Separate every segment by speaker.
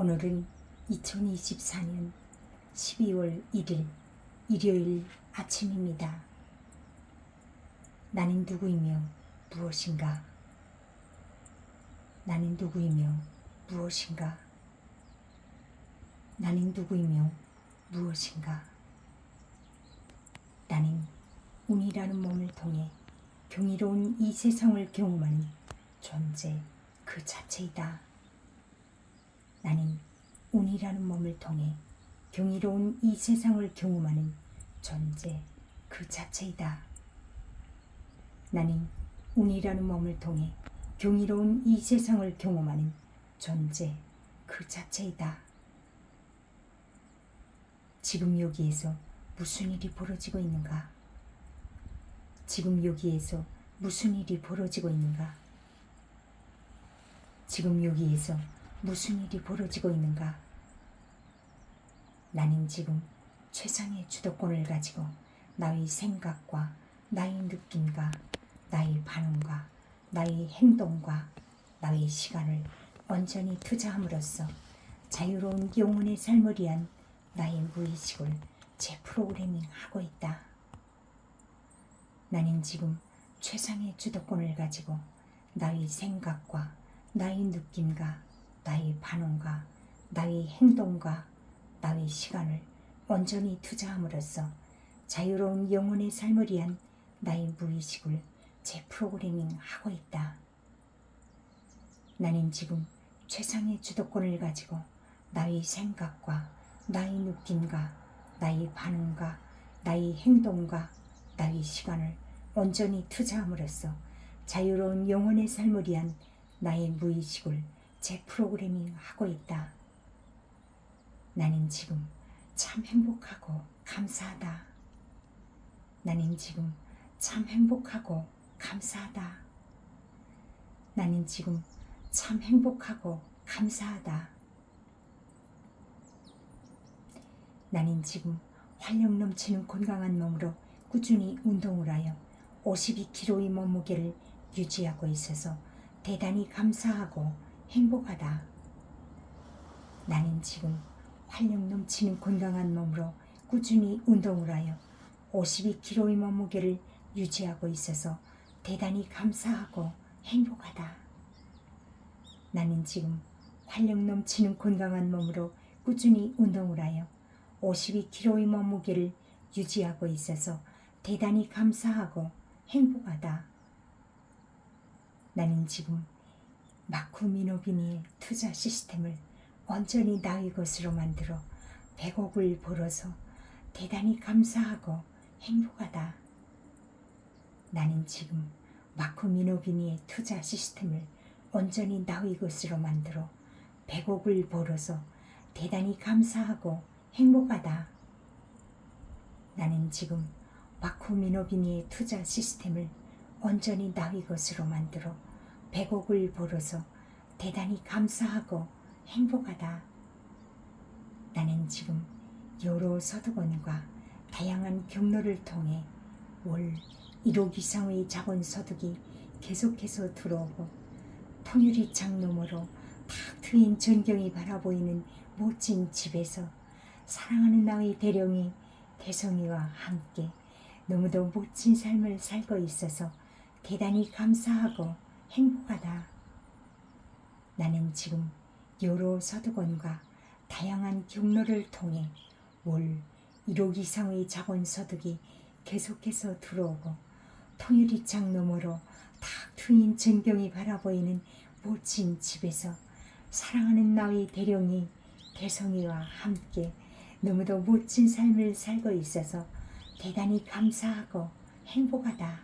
Speaker 1: 오늘은 2024년 12월 1일 일요일 아침입니다. 나는 누구이며 무엇인가? 나는 누구이며 무엇인가? 나는 누구이며 무엇인가? 나는 운이라는 몸을 통해 경이로운 이 세상을 경험하는 존재 그 자체이다. 나는 운이라는 몸을 통해 경이로운 이 세상을 경험하는 존재 그 자체이다. 나는 운이라는 몸을 통해 경이로운 이 세상을 경험하는 존재 그 자체이다. 지금 여기에서 무슨 일이 벌어지고 있는가? 지금 여기에서 무슨 일이 벌어지고 있는가? 지금 여기에서 무슨 일이 벌어지고 있는가? 나는 지금 최상의 주도권을 가지고 나의 생각과 나의 느낌과 나의 반응과 나의 행동과 나의 시간을 온전히 투자함으로써 자유로운 영혼의 삶을 위한 나의 무의식을 재프로그래밍 하고 있다. 나는 지금 최상의 주도권을 가지고 나의 생각과 나의 느낌과 나의 반응과 나의 행동과 나의 시간을 온전히 투자함으로써 자유로운 영혼의 삶을 위한 나의 무의식을 재프로그래밍 하고 있다. 나는 지금 최상의 주도권을 가지고 나의 생각과 나의 느낌과 나의 반응과 나의 행동과 나의 시간을 온전히 투자함으로써 자유로운 영혼의 삶을 위한 나의 무의식을 재프로그래밍 하고 있다. 나는 지금 참 행복하고 감사하다. 나는 지금 참 행복하고 감사하다. 나는 지금 참 행복하고 감사하다. 나는 지금 활력 넘치는 건강한 몸으로 꾸준히 운동을 하여 52kg의 몸무게를 유지하고 있어서 대단히 감사하고 행복하다. 나는 지금 활력 넘치는 건강한 몸으로 꾸준히 운동을 하여 52kg의 몸무게를 유지하고 있어서 대단히 감사하고 행복하다. 나는 지금 활력 넘치는 건강한 몸으로 꾸준히 운동을 하여 52kg의 몸무게를 유지하고 있어서 대단히 감사하고 행복하다. 나는 지금 마쿠 미노비니의 투자 시스템을 온전히 나의 것으로 만들어 100억을 벌어서 대단히 감사하고 행복하다. 나는 지금 마쿠 미노비니의 투자 시스템을 온전히 나의 것으로 만들어 100억을 벌어서 대단히 감사하고 행복하다. 나는 지금 마쿠 미노비니의 투자 시스템을 온전히 나의 것으로 만들어 100억을 벌어서 대단히 감사하고 행복하다. 나는 지금 여러 서득원과 다양한 경로를 통해 월 1억 이상의 자본 소득이 계속해서 들어오고 통유리 창 너머로 탁 트인 전경이 바라보이는 멋진 집에서 사랑하는 나의 대령이 대성이와 함께 너무도 멋진 삶을 살고 있어서 대단히 감사하고 행복하다. 나는 지금 여러 서득원과 다양한 경로를 통해 월 1억 이상의 자본 소득이 계속해서 들어오고 통유리창 너머로 탁 트인 전경이 바라보이는 멋진 집에서 사랑하는 나의 대령이 대성이와 함께 너무도 멋진 삶을 살고 있어서 대단히 감사하고 행복하다.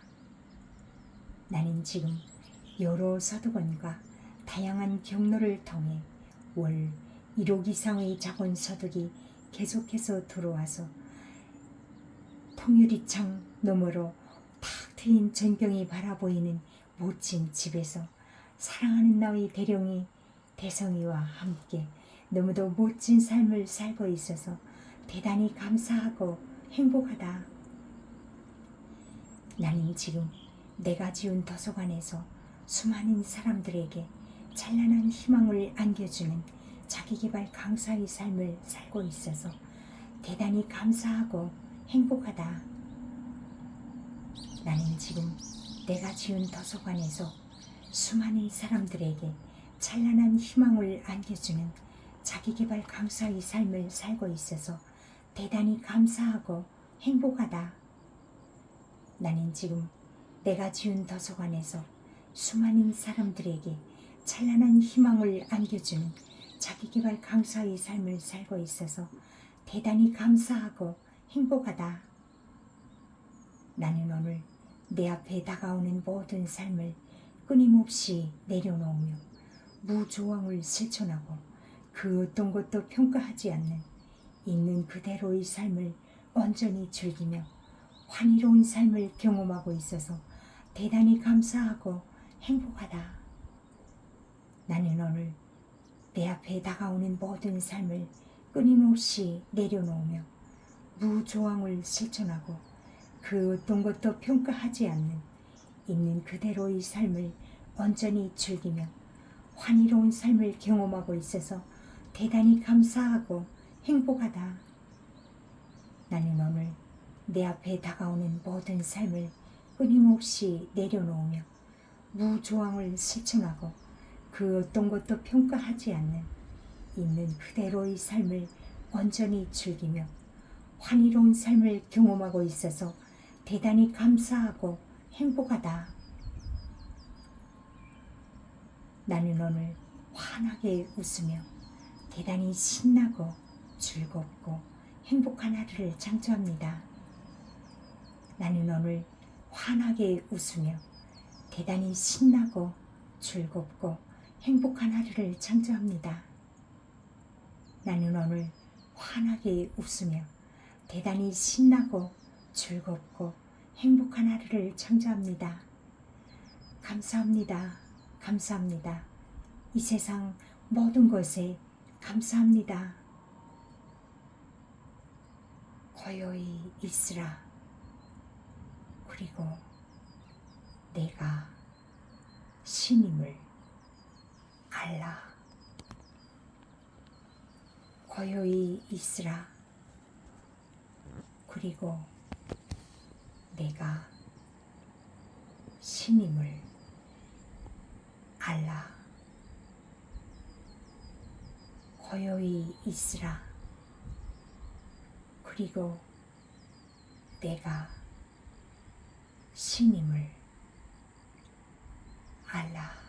Speaker 1: 나는 지금 여러 서득원과 다양한 경로를 통해 월 1억 이상의 자본 소득이 계속해서 들어와서 통유리창 너머로 탁 트인 전경이 바라보이는 멋진 집에서 사랑하는 나의 대령이 대성이와 함께 너무도 멋진 삶을 살고 있어서 대단히 감사하고 행복하다. 나는 지금 내가 지은 도서관에서 수많은 사람들에게 찬란한 희망을 안겨주는 자기개발 강사의 삶을 살고 있어서 대단히 감사하고 행복하다. 나는 지금 내가 지은 도서관에서 수많은 사람들에게 찬란한 희망을 안겨주는 자기개발 강사의 삶을 살고 있어서 대단히 감사하고 행복하다. 나는 지금 내가 지은 도서관에서 수많은 사람들에게 찬란한 희망을 안겨주는 자기개발 강사의 삶을 살고 있어서 대단히 감사하고 행복하다. 나는 오늘 내 앞에 다가오는 모든 삶을 끊임없이 내려놓으며 무조항을 실천하고 그 어떤 것도 평가하지 않는 있는 그대로의 삶을 온전히 즐기며 환희로운 삶을 경험하고 있어서 대단히 감사하고 행복하다. 나는 오늘 내 앞에 다가오는 모든 삶을 끊임없이 내려놓으며 무조항을 실천하고 그 어떤 것도 평가하지 않는 있는 그대로의 삶을 온전히 즐기며 환희로운 삶을 경험하고 있어서 대단히 감사하고 행복하다. 나는 오늘 내 앞에 다가오는 모든 삶을 끊임없이 내려놓으며 무조항을 실천하고 그 어떤 것도 평가하지 않는 있는 그대로의 삶을 온전히 즐기며 환희로운 삶을 경험하고 있어서 대단히 감사하고 행복하다. 나는 오늘 환하게 웃으며 대단히 신나고 즐겁고 행복한 하루를 창조합니다. 나는 오늘 환하게 웃으며 대단히 신나고 즐겁고 행복한 하루를 창조합니다. 나는 오늘 환하게 웃으며 대단히 신나고 즐겁고 행복한 하루를 창조합니다. 감사합니다. 감사합니다. 이 세상 모든 것에 감사합니다. 고요히 있으라. 그리고 내가 신임을 알라. 고요히 있으라. 그리고 내가 신임을 알라. 고요히 있으라. 그리고 내가 신임을 알라.